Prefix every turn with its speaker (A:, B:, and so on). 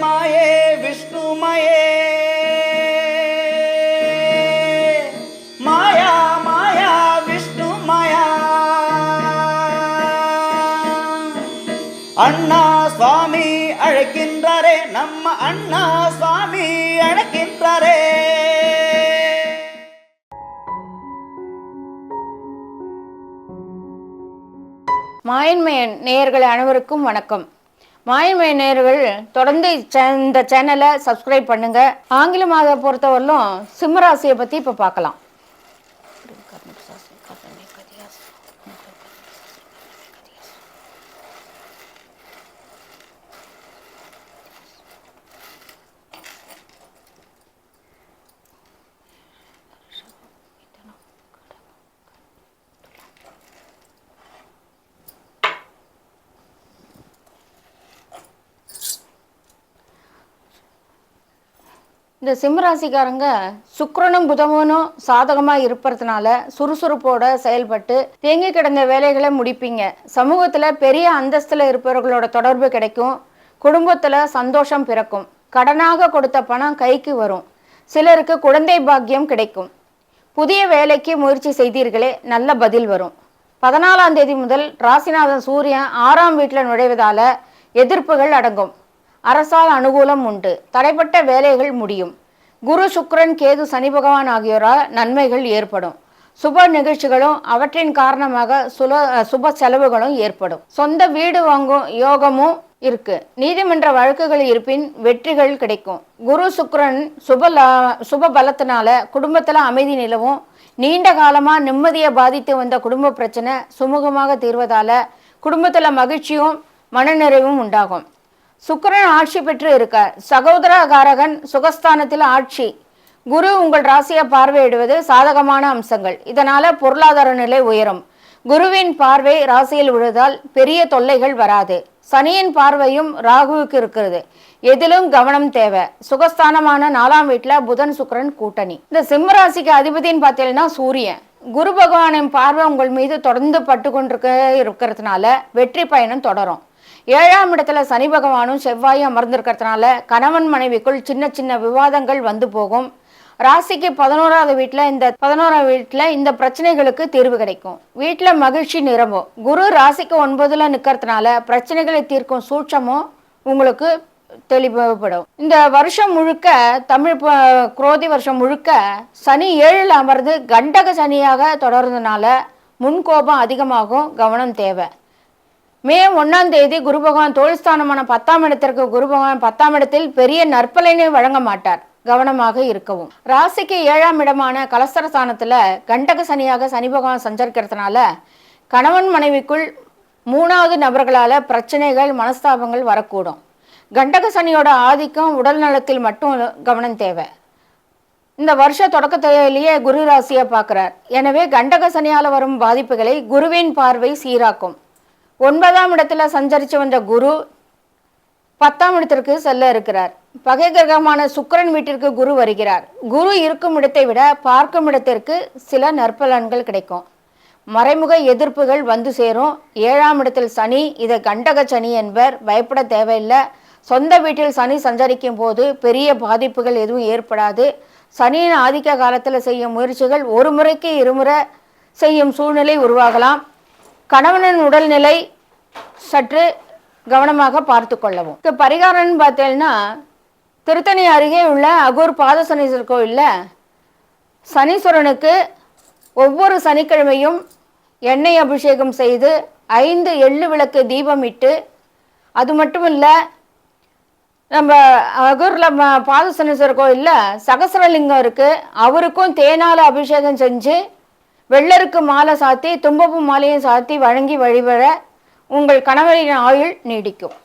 A: மாயே விஷ்ணுமயே. மாயா மாயா விஷ்ணு மாயா அண்ணா சுவாமி அழைக்கின்றாரே நம்ம அண்ணா சுவாமி அழைக்கின்றாரே.
B: மாயன்மையன் நேயர்கள் அனைவருக்கும் வணக்கம். மாயமே நேயர்கள் தொடர்ந்து இந்த சேனலை சப்ஸ்கிரைப் பண்ணுங்க. ஆங்கில மாத பொறுத்தவரையிலும் சிம்மராசியை பற்றி இப்போ பார்க்கலாம். இந்த சிம்மராசிக்காரங்க சுக்கரனும் புதமனும் சாதகமாக இருப்பதுனால சுறுசுறுப்போட செயல்பட்டு தேங்கி கிடந்த வேலைகளை முடிப்பீங்க. சமூகத்தில் பெரிய அந்தஸ்தில் இருப்பவர்களோட தொடர்பு கிடைக்கும். குடும்பத்தில் சந்தோஷம் பிறக்கும். கடனாக கொடுத்த பணம் கைக்கு வரும். சிலருக்கு குழந்தை பாக்கியம் கிடைக்கும். புதிய வேலைக்கு முயற்சி செய்தீர்களே நல்ல பதில் வரும். பதினாலாம் தேதி முதல் ராசிநாதன் சூரியன் ஆறாம் வீட்டில் நுழைவதால எதிர்ப்புகள் அடங்கும். அரசால் அனுகூலம் உண்டு. தடைப்பட்ட வேலைகள் முடியும். குரு சுக்ரன் கேது சனி பகவான் ஆகியோரால் நன்மைகள் ஏற்படும். சுப நிகழ்ச்சிகளும் அவற்றின் காரணமாக சுல சுப செலவுகளும் ஏற்படும். சொந்த வீடு வாங்கும் யோகமும் இருக்கு. நீதிமன்ற வழக்குகள் இருப்பின் வெற்றிகள் கிடைக்கும். குரு சுக்ரன் சுப சுப பலத்தினால குடும்பத்தில் அமைதி நிலவும். நீண்ட காலமாக நிம்மதியை பாதித்து வந்த குடும்ப பிரச்சனை சுமூகமாக தீர்வதால குடும்பத்தில் மகிழ்ச்சியும் மனநிறைவும் உண்டாகும். சுக்கரன் ஆட்சி பெற்று இருக்கார் சகோதரகாரகன் சுகஸ்தானத்தில் ஆட்சி. குரு உங்கள் ராசியை பார்வையிடுவது சாதகமான அம்சங்கள். இதனால பொருளாதார நிலை உயரும். குருவின் பார்வை ராசியில் விழுதால் பெரிய தொல்லைகள் வராது. சனியின் பார்வையும் ராகுவுக்கு இருக்கிறது. எதிலும் கவனம் தேவை. சுகஸ்தானமான நாலாம் வீட்டில் புதன் சுக்கரன் கூட்டணி. இந்த சிம்ம ராசிக்கு அதிபதின்னு பார்த்தீங்கன்னா சூரியன். குரு பகவானின் பார்வை உங்கள் மீது தொடர்ந்து பட்டு கொண்டிருக்க இருக்கிறதுனால வெற்றி பயணம் தொடரும். ஏழாம் இடத்துல சனி பகவானும் செவ்வாயும் அமர்ந்திருக்கிறதுனால கணவன் மனைவிக்குள் சின்ன சின்ன விவாதங்கள் வந்து போகும். ராசிக்கு பதினோராவது வீட்டில் இந்த பதினோராவது வீட்டில் இந்த பிரச்சனைகளுக்கு தீர்வு கிடைக்கும். வீட்டில் மகிழ்ச்சி நிரம்பும். குரு ராசிக்கு ஒன்பதுல நிற்கிறதுனால பிரச்சனைகளை தீர்க்கும் சூட்சமும் உங்களுக்கு தெளிவுபடும். இந்த வருஷம் முழுக்க தமிழ் குரோதி வருஷம் முழுக்க சனி ஏழில் அமர்ந்து கண்டக சனியாக தொடர்றதுனால முன்கோபம் அதிகமாகும் கவனம் தேவை. மே ஒன்னாம் தேதி குரு பகவான் தோல்ஸ்தானமான பத்தாம் இடத்திற்கு குரு பகவான் பத்தாம் இடத்தில் பெரிய நற்பலனை வழங்க மாட்டார். கவனமாக இருக்கவும். ராசிக்கு ஏழாம் இடமான கலஸ்தரஸ்தானத்துல கண்டக சனியாக சனி பகவான் சஞ்சரிக்கிறதுனால கணவன் மனைவிக்குள் மூணாவது நபர்களால பிரச்சனைகள் மனஸ்தாபங்கள் வரக்கூடும். கண்டக சனியோட ஆதிக்கம் உடல் நலத்தில் மட்டும் கவனம் தேவை. இந்த வருஷ தொடக்கத்திலேயே குரு ராசியை பார்க்கிறார். எனவே கண்டக சனியால் வரும் பாதிப்புகளை குருவின் பார்வை சீராக்கும். ஒன்பதாம் இடத்துல சஞ்சரித்து வந்த குரு பத்தாம் இடத்திற்கு செல்ல இருக்கிறார். பகை கிரகமான சுக்கரன் வீட்டிற்கு குரு வருகிறார். குரு இருக்கும் இடத்தை விட பார்க்கும் இடத்திற்கு சில நற்பலன்கள் கிடைக்கும். மறைமுக எதிர்ப்புகள் வந்து சேரும். ஏழாம் இடத்தில் சனி இதை கண்டக சனி என்பர் பயப்பட தேவையில்லை. சொந்த வீட்டில் சனி சஞ்சரிக்கும் போது பெரிய பாதிப்புகள் எதுவும் ஏற்படாது. சனியின் ஆதிக்க காலத்தில் செய்யும் முயற்சிகள் ஒரு முறைக்கு இருமுறை செய்யும் சூழ்நிலை உருவாகலாம். கணவனின் உடல்நிலை சற்று கவனமாக பார்த்து கொள்ளவும். இப்போ பரிகாரம்னு பார்த்தேன்னா திருத்தணி அருகே உள்ள அகூர் பாதசனீஸ்வரர் கோயிலில் சனீஸ்வரனுக்கு ஒவ்வொரு சனிக்கிழமையும் எண்ணெய் அபிஷேகம் செய்து ஐந்து எள்ளு விளக்கு தீபம் இட்டு அது மட்டும் இல்லை நம்ம அகூரில் பாதசனீஸ்வரர் கோயிலில் சகசரலிங்கம் இருக்குது அவருக்கும் தேனால அபிஷேகம் செஞ்சு வெள்ளருக்கு மாலை சாத்தி தும்பப்பூ மாலையும் சாத்தி வழங்கி வழிபட உங்கள் கணவரின் ஆயுள் நீடிக்கும்.